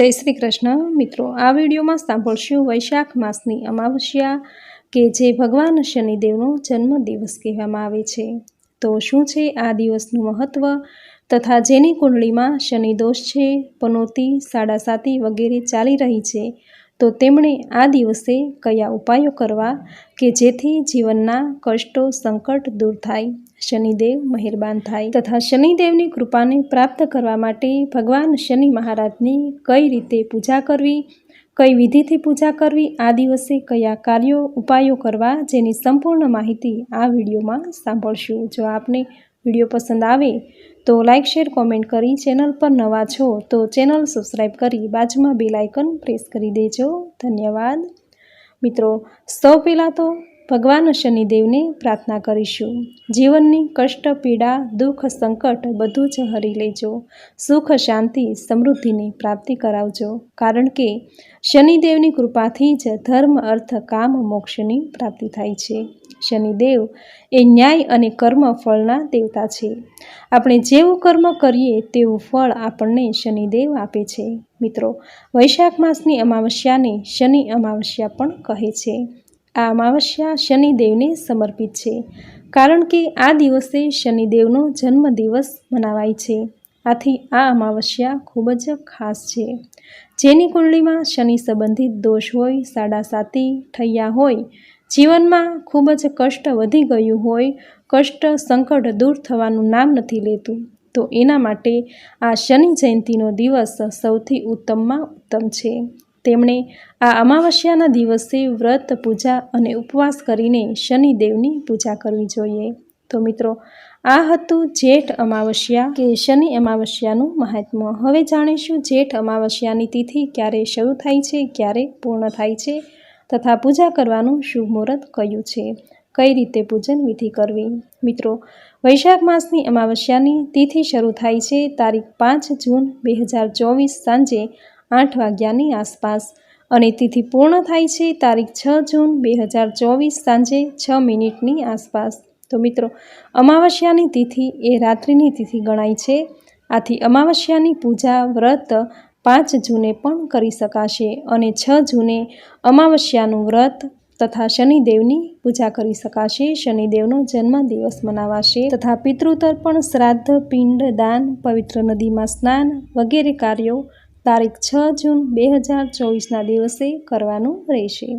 જય શ્રી કૃષ્ણ. મિત્રો, આ વિડીયોમાં સાંભળશું વૈશાખ માસની અમાવસ્યા કે જે ભગવાન શનિદેવનો જન્મદિવસ કહેવામાં આવે છે. તો શું છે આ દિવસનું મહત્ત્વ તથા જેની કુંડળીમાં શનિ દોષ છે, પનોતી સાડાસાતી વગેરે ચાલી રહી છે. તો તેમણે આ દિવસે કયા ઉપાયો કરવા કે જેથી જીવનના કષ્ટો સંકટ દૂર થાય, શનિદેવ મહેરબાન થાય તથા શનિદેવની કૃપાને પ્રાપ્ત કરવા માટે ભગવાન શનિ મહારાજની કઈ રીતે પૂજા કરવી, કઈ વિધિથી પૂજા કરવી, આ દિવસે કયા કાર્યો, ઉપાયો કરવા જેની સંપૂર્ણ માહિતી આ વિડીયોમાં સાંભળશું. જો આપને વીડિયો પસંદ આવે તો લાઇક શેર, કોમેન્ટ કરી ચેનલ પર નવા છો તો ચેનલ સબસ્ક્રાઈબ કરી બાજુમાં બેલ આઇકન પ્રેસ કરી દેજો. ધન્યવાદ. મિત્રો, સૌ પહેલાં તો ભગવાન શનિદેવને પ્રાર્થના કરીશું. જીવનની કષ્ટ, પીડા, દુઃખ, સંકટ બધું જ હરી લેજો. સુખ, શાંતિ, સમૃદ્ધિની પ્રાપ્તિ કરાવજો. કારણ કે શનિદેવની કૃપાથી જ ધર્મ, અર્થ, કામ, મોક્ષની પ્રાપ્તિ થાય છે. શનિદેવ એ ન્યાય અને કર્મ ફળના દેવતા છે. આપણે જેવું કર્મ કરીએ તેવું ફળ આપણને શનિદેવ આપે છે. મિત્રો, વૈશાખ માસની અમાવસ્યાને શનિ અમાવસ્યા પણ કહે છે. આ અમાવસ્યા શનિદેવને સમર્પિત છે, કારણ કે આ દિવસે શનિદેવનો જન્મદિવસ મનાવાય છે. આથી આ અમાવસ્યા ખૂબ જ ખાસ છે. જેની કુંડળીમાં શનિ સંબંધિત દોષ હોય, સાડા સાતી ઠૈયા હોય, જીવનમાં ખૂબ જ કષ્ટ વધી ગયું હોય, કષ્ટ સંકટ દૂર થવાનું નામ નથી લેતું, તો એના માટે આ શનિ જયંતિનો દિવસ સૌથી ઉત્તમમાં ઉત્તમ છે. તેમણે આ અમાવસ્યાના દિવસે વ્રત, પૂજા અને ઉપવાસ કરીને શનિદેવની પૂજા કરવી જોઈએ. તો મિત્રો, આ હતું જેઠ અમાવસ્યા કે શનિ અમાવસ્યાનું મહાત્મ્ય. હવે જાણીશું જેઠ અમાવસ્યાની તિથિ ક્યારે શરૂ થાય છે, ક્યારે પૂર્ણ થાય છે તથા પૂજા કરવાનું શુભ મુહૂર્ત કયું છે? કઈ રીતે પૂજન વિધિ કરવી? મિત્રો, વૈશાખ માસની અમાવસ્યાની તિથિ શરૂ થાય છે તારીખ પાંચ જૂન બે હજાર ચોવીસ સાંજે આઠ વાગ્યાની આસપાસ અને તિથિ પૂર્ણ થાય છે તારીખ છ જૂન બે હજાર ચોવીસ સાંજે છ મિનિટની આસપાસ. તો મિત્રો, અમાવસ્યાની તિથિ એ રાત્રિની તિથિ ગણાય છે. આથી અમાવસ્યાની પૂજા વ્રત પાંચ જૂને પણ કરી શકાશે અને છ જૂને અમાવસ્યાનું વ્રત તથા શનિદેવની પૂજા કરી શકાશે. શનિદેવનો જન્મદિવસ મનાવાશે તથા પિતૃતર્પણ શ્રાદ્ધ, પિંડ, દાન, પવિત્ર નદીમાં સ્નાન વગેરે કાર્યો તારીખ છ જૂન બે હજાર ચોવીસના દિવસે કરવાનું રહેશે.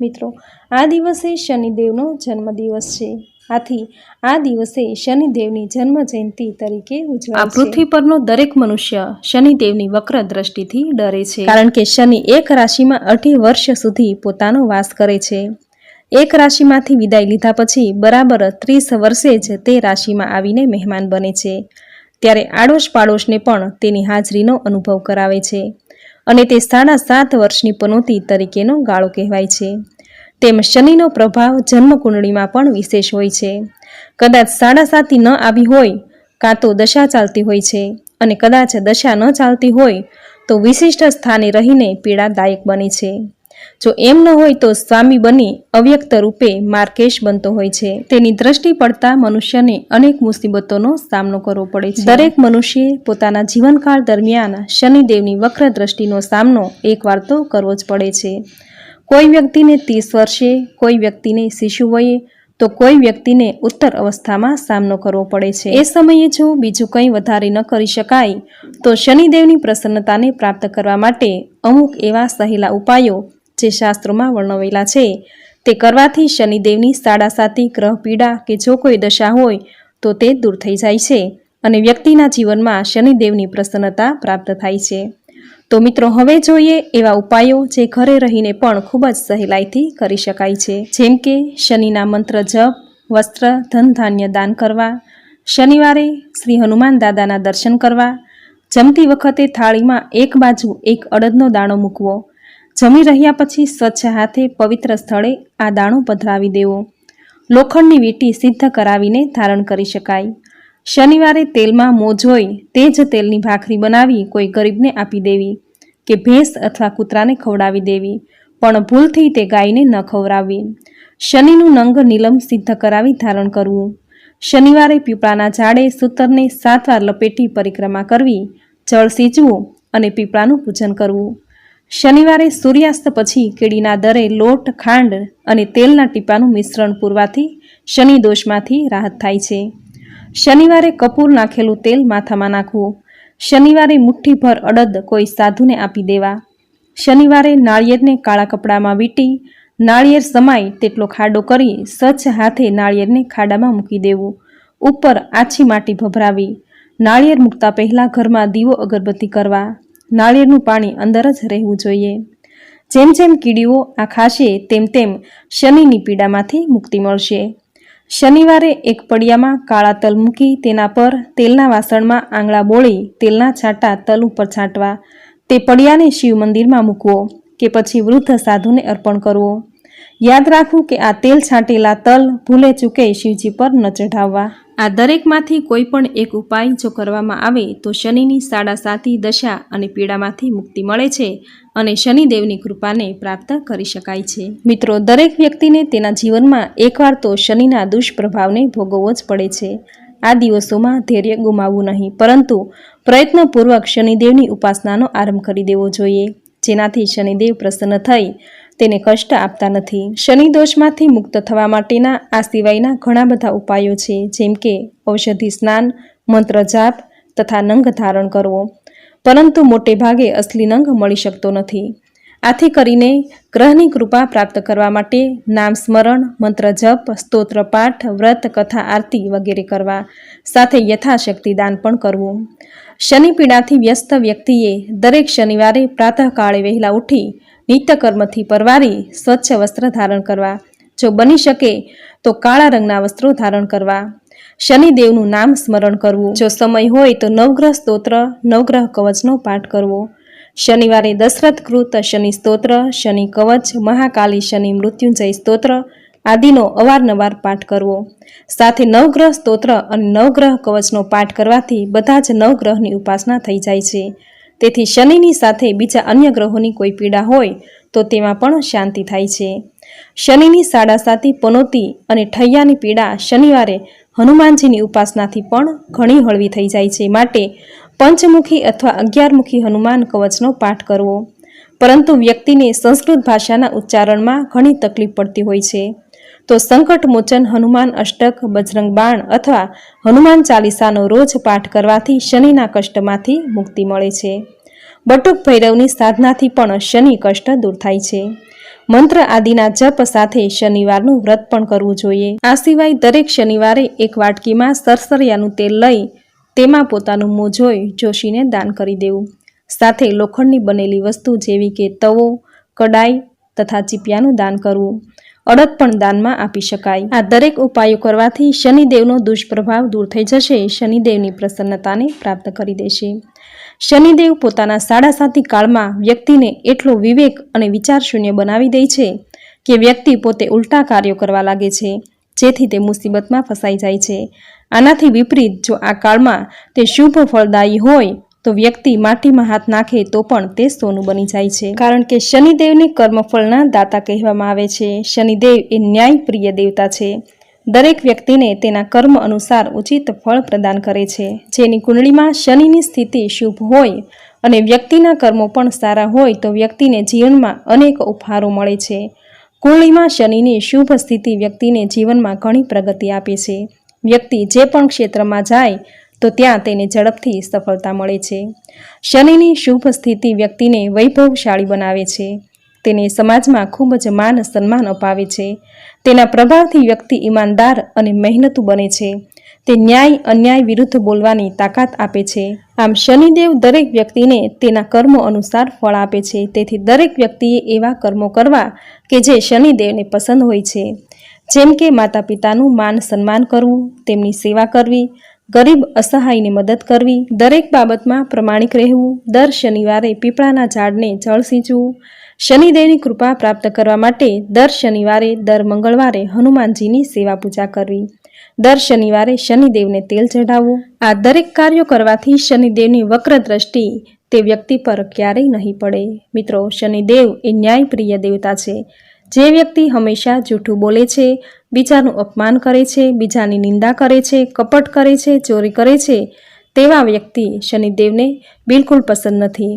મિત્રો આ દિવસે શનિદેવનો જન્મદિવસ છે. આથી આ દિવસે શનિદેવની જન્મ જયંતિ તરીકે ઉજવાય આ પૃથ્વી પરનો દરેક મનુષ્ય શનિદેવની વક્ર દ્રષ્ટિથી ડરે છે. કારણ કે શનિ એક રાશિમાં અઢી વર્ષ સુધી પોતાનો વાસ કરે છે. એક રાશિમાંથી વિદાય લીધા પછી બરાબર ત્રીસ વર્ષે જ તે રાશિમાં આવીને મહેમાન બને છે. ત્યારે આડોશ પાડોશને પણ તેની હાજરીનો અનુભવ કરાવે છે અને તે સાડા સાત વર્ષની પનોતી તરીકેનો ગાળો કહેવાય છે. તેમ શનિનો પ્રભાવ જન્મકુંડળીમાં પણ વિશેષ હોય છે. કદાચ સાડા સાતી ન આવી હોય કાં તો દશા ચાલતી હોય છે અને કદાચ દશા ન ચાલતી હોય તો વિશિષ્ટ સ્થાને રહીને પીડાદાયક બને છે. જો એમ ન હોય તો સ્વામી બની અવ્યક્ત રૂપે માર્કેશ બનતો હોય છે. તેની દ્રષ્ટિ પડતા મનુષ્યને અનેક મુસીબતોનો સામનો કરવો પડે છે. દરેક મનુષ્ય પોતાના જીવનકાળ દરમિયાન શનિદેવની વક્ર દ્રષ્ટિનો સામનો એકવાર તો કરવો જ પડે છે. કોઈ વ્યક્તિને ત્રીસ વર્ષે, કોઈ વ્યક્તિને શિશુ વયે, તો કોઈ વ્યક્તિને ઉત્તર અવસ્થામાં સામનો કરવો પડે છે. એ સમયે જો બીજું કંઈ વધારે ન કરી શકાય, તો શનિદેવની પ્રસન્નતાને પ્રાપ્ત કરવા માટે અમુક એવા સહેલા ઉપાયો જે શાસ્ત્રોમાં વર્ણવેલા છે, તે કરવાથી શનિદેવની સાડાસાતી ગ્રહ પીડા કે જો કોઈ દશા હોય, તો તે દૂર થઈ જાય છે અને વ્યક્તિના જીવનમાં શનિદેવની પ્રસન્નતા પ્રાપ્ત થાય છે. તો મિત્રો, હવે જોઈએ એવા ઉપાયો જે ઘરે રહીને પણ ખૂબ જ સહેલાઈથી કરી શકાય છે. જેમ કે, શનિના મંત્ર જપ, વસ્ત્ર, ધન ધાન્ય દાન કરવા, શનિવારે શ્રી હનુમાન દાદાના દર્શન કરવા, જમતી વખતે થાળીમાં એક બાજુ એક અડદનો દાણો મૂકવો જમી રહ્યા પછી સ્વચ્છ હાથે પવિત્ર સ્થળે આ દાણો પધરાવી દેવો. લોખંડની વીંટી સિદ્ધ કરાવીને ધારણ કરી શકાય. શનિવારે તેલમાં મોજ હોય તે જ તેલની ભાખરી બનાવી કોઈ ગરીબને આપી દેવી કે ભેંસ અથવા કૂતરાને ખવડાવી દેવી, પણ ભૂલથી તે ગાયને ન ખવડાવવી. શનિનું નંગ નીલમ સિદ્ધ કરાવી ધારણ કરવું. શનિવારે પીપળાના ઝાડે સૂતરને સાત વાર લપેટી પરિક્રમા કરવી, જળ સીંચવું અને પીપળાનું પૂજન કરવું. શનિવારે સૂર્યાસ્ત પછી કેળીના દરે લોટ, ખાંડ અને તેલના ટીપાનું મિશ્રણ પૂરવાથી શનિ દોષમાંથી રાહત થાય છે. શનિવારે કપૂર નાખેલું તેલ માથામાં નાખવું. શનિવારે મુઠ્ઠીભર અડદ કોઈ સાધુને આપી દેવા. શનિવારે નાળિયેરને કાળા કપડામાં વીંટી. નાળિયેર સમાય તેટલો ખાડો કરી સ્વચ્છ હાથે નાળિયેરને ખાડામાં મૂકી દેવું. ઉપર આછી માટી ભભરાવી. નાળિયેર મૂકતા પહેલાં ઘરમાં દીવો અગરબત્તી કરવા. નાળિયેરનું પાણી અંદર જ રહેવું જોઈએ. જેમ જેમ કીડીઓ આ ખાશે તેમ તેમ શનિની પીડામાંથી મુક્તિ મળશે. શનિવારે એક પડિયામાં કાળા તલ મૂકી તેના પર તેલના વાસણમાં આંગળા બોળી તેલના છાંટા તલ ઉપર છાંટવા. તે પડિયાને શિવ મંદિરમાં મૂકવો કે પછી વૃદ્ધ સાધુને અર્પણ કરવો. યાદ રાખવું કે આ તેલ છાંટેલા તલ ભૂલે ચૂકે શિવજી પર ન ચઢાવવા. આ દરેકમાંથી કોઈ પણ એક ઉપાય જો કરવામાં આવે તો શનિની સાડા સાતી દશા અને પીડામાંથી મુક્તિ મળે છે અને શનિદેવની કૃપાને પ્રાપ્ત કરી શકાય છે. મિત્રો, દરેક વ્યક્તિને તેના જીવનમાં એકવાર તો શનિના દુષ્પ્રભાવને ભોગવવો જ પડે છે. આ દિવસોમાં ધૈર્ય ગુમાવવું નહીં, પરંતુ પ્રયત્નપૂર્વક શનિદેવની ઉપાસનાનો આરંભ કરી દેવો જોઈએ. જેનાથી શનિદેવ પ્રસન્ન થઈ તેને કષ્ટ આપતા નથી. શનિ દોષમાંથી મુક્ત થવા માટેના આ સિવાયના ઘણા બધા ઉપાયો છે, જેમ કે ઔષધિ સ્નાન, મંત્ર જાપ તથા નંગ ધારણ કરવો. પરંતુ મોટે ભાગે અસલી નંગ મળી શકતો નથી. આથી કરીને ગ્રહની કૃપા પ્રાપ્ત કરવા માટે નામ સ્મરણ, મંત્ર જપ, સ્તોત્ર પાઠ, વ્રત, કથા, આરતી વગેરે કરવા, સાથે યથાશક્તિ દાન પણ કરવું. શનિ પીડાથી વ્યસ્ત વ્યક્તિએ દરેક શનિવારે પ્રાતઃકાળે વહેલા ઉઠી નિત્યકર્મથી પરવારી સ્વચ્છ વસ્ત્ર ધારણ કરવા. જો બની શકે, તો કાળા રંગના વસ્ત્રો ધારણ કરવા. શનિદેવનું નામ સ્મરણ કરવું. જો સમય હોય, તો નવગ્રહ સ્તોત્ર, નવગ્રહ કવચનો પાઠ કરવો. શનિવારે દશરથ કૃત શનિ સ્તોત્ર, શનિ કવચ, મહાકાલી શનિ મૃત્યુંજય સ્તોત્ર આદિનો અવારનવાર પાઠ કરવો. સાથે નવગ્રહ સ્તોત્ર અને નવગ્રહ કવચનો પાઠ કરવાથી બધા જ નવગ્રહની ઉપાસના થઈ જાય છે. તેથી શનિની સાથે બીજા અન્ય ગ્રહોની કોઈ પીડા હોય, તો તેમાં પણ શાંતિ થાય છે. શનિની સાડા સાતી પનોતી અને ઠૈયાની પીડા શનિવારે હનુમાનજીની ઉપાસનાથી પણ ઘણી હળવી થઈ જાય છે માટે પંચમુખી અથવા અગિયારમુખી હનુમાન કવચનો પાઠ કરવો. પરંતુ વ્યક્તિને સંસ્કૃત ભાષાના ઉચ્ચારણમાં ઘણી તકલીફ પડતી હોય છે. તો સંકટ મોચન હનુમાન અષ્ટક, બજરંગ બાણ અથવા હનુમાન ચાલીસાનો રોજ પાઠ કરવાથી શનિના કષ્ટમાંથી મુક્તિ મળે છે. બટુક ભૈરવની સાધનાથી પણ શનિ કષ્ટ દૂર થાય છે. મંત્ર આદિના જપ સાથે શનિવારનું વ્રત પણ કરવું જોઈએ. આ સિવાય દરેક શનિવારે એક વાટકીમાં સરસરિયાનું તેલ લઈ તેમાં પોતાનું મોં જોઈ જોશીને દાન કરી દેવું. સાથે લોખંડની બનેલી વસ્તુ જેવી કે તવો, કડાઈ તથા ચીપિયાનું દાન કરવું. અડદ પણ દાનમાં આપી શકાય. આ દરેક ઉપાયો કરવાથી શનિદેવનો દુષ્પ્રભાવ દૂર થઈ જશે. શનિદેવની પ્રસન્નતાને પ્રાપ્ત કરી દેશે. શનિદેવ પોતાના સાડા સાતી કાળમાં વ્યક્તિને એટલો વિવેક અને વિચાર શૂન્ય બનાવી દે છે કે વ્યક્તિ પોતે ઉલટા કાર્યો કરવા લાગે છે, જેથી તે મુસીબતમાં ફસાઈ જાય છે. આનાથી વિપરીત, જો આ કાળમાં તે શુભ ફળદાયી હોય તો વ્યક્તિ માટીમાં હાથ નાખે તો પણ તે સોનું બની જાય છે. કારણ કે શનિદેવને કર્મફળના દાતા કહેવામાં આવે છે. શનિદેવ એ ન્યાય પ્રિય દેવતા છે. દરેક વ્યક્તિને તેના કર્મ અનુસાર ઉચિત ફળ પ્રદાન કરે છે. જેની કુંડળીમાં શનિની સ્થિતિ શુભ હોય અને વ્યક્તિના કર્મો પણ સારા હોય તો વ્યક્તિને જીવનમાં અનેક ઉપહારો મળે છે. કુંડળીમાં શનિની શુભ સ્થિતિ વ્યક્તિને જીવનમાં ઘણી પ્રગતિ આપે છે. વ્યક્તિ જે પણ ક્ષેત્રમાં જાય તો ત્યાં તેને ઝડપથી સફળતા મળે છે. શનિની શુભ સ્થિતિ વ્યક્તિને વૈભવશાળી બનાવે છે. તેને સમાજમાં ખૂબ જ માન સન્માન અપાવે છે. તેના પ્રભાવથી વ્યક્તિ ઈમાનદાર અને મહેનતુ બને છે. તે ન્યાય અન્યાય વિરુદ્ધ બોલવાની તાકાત આપે છે. આમ શનિદેવ દરેક વ્યક્તિને તેના કર્મો અનુસાર ફળ આપે છે. તેથી દરેક વ્યક્તિએ એવા કર્મો કરવા કે જે શનિદેવને પસંદ હોય છે. જેમ કે માતા પિતાનું માન સન્માન કરવું, તેમની સેવા કરવી ગરીબ અસહાયની મદદ કરવી, દરેક બાબતમાં પ્રમાણિક રહેવું, દર શનિવારે પીપળાના ઝાડને જળ સિંચવું, શનિદેવની કૃપા પ્રાપ્ત કરવા માટે દર શનિવારે, દર મંગળવારે હનુમાનજીની સેવા પૂજા કરવી. દર શનિવારે શનિદેવને તેલ ચઢાવવું. આ દરેક કાર્યો કરવાથી શનિદેવની વક્ર દ્રષ્ટિ તે વ્યક્તિ પર ક્યારેય નહીં પડે. મિત્રો, શનિદેવ એ ન્યાયપ્રિય દેવતા છે. જે વ્યક્તિ હંમેશા જૂઠું બોલે છે, બીજાનું અપમાન કરે છે, બીજાની નિંદા કરે છે, કપટ કરે છે, ચોરી કરે છે, તેવા વ્યક્તિ શનિદેવને બિલકુલ પસંદ નથી.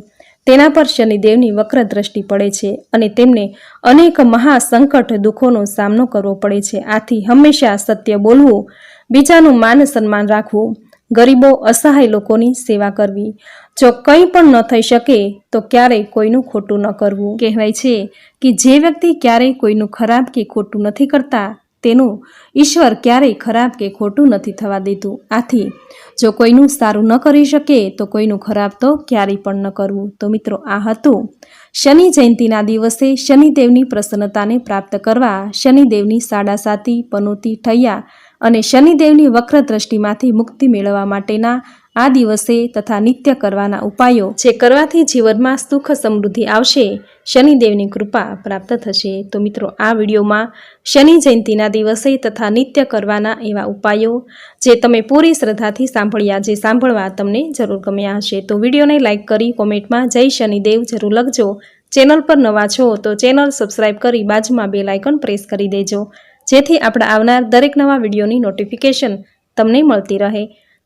તેના પર શનિદેવની વક્ર દ્રષ્ટિ પડે છે અને તેમને અનેક મહાસંકટ દુઃખોનો સામનો કરવો પડે છે. આથી હંમેશા સત્ય બોલવું, બીજાનું માન સન્માન રાખવું ગરીબો અસહાય લોકોની સેવા કરવી. જો કંઈ પણ ન થઈ શકે, તો ક્યારેય કોઈનું ખોટું ન કરવું. કહેવાય છે કે જે વ્યક્તિ ક્યારેય કોઈનું ખરાબ કે ખોટું નથી કરતા તેનું ઈશ્વર ક્યારેય ખરાબ કે ખોટું નથી થવા દીધું. આથી, જો કોઈનું સારું ન કરી શકે, તો કોઈનું ખરાબ તો ક્યારેય પણ ન કરવું. તો મિત્રો, આ હતું શનિ જયંતિના દિવસે શનિદેવની પ્રસન્નતાને પ્રાપ્ત કરવા શનિદેવની સાડાસાતી પનોતી, ઠૈયા અને શનિદેવની વક્ર દ્રષ્ટિમાંથી મુક્તિ મેળવવા માટેના આ દિવસે તથા નિત્ય કરવાના ઉપાયો જે કરવાથી જીવનમાં સુખ સમૃદ્ધિ આવશે, શનિદેવની કૃપા પ્રાપ્ત થશે. તો મિત્રો, આ વિડીયોમાં શનિ જયંતિના દિવસે તથા નિત્ય કરવાના એવા ઉપાયો જે તમે પૂરી શ્રદ્ધાથી સાંભળ્યા, જે સાંભળવા તમને જરૂર ગમ્યા હશે. તો વિડીયોને લાઇક કરી કોમેન્ટમાં જય શનિદેવ જરૂર લખજો. ચેનલ પર નવા છો તો ચેનલ સબસ્ક્રાઇબ કરી બાજુમાં બે લાઇકન પ્રેસ કરી દેજો. જેથી આપણા આવનાર દરેક નવા વિડીયોની નોટિફિકેશન તમને મળતી રહે.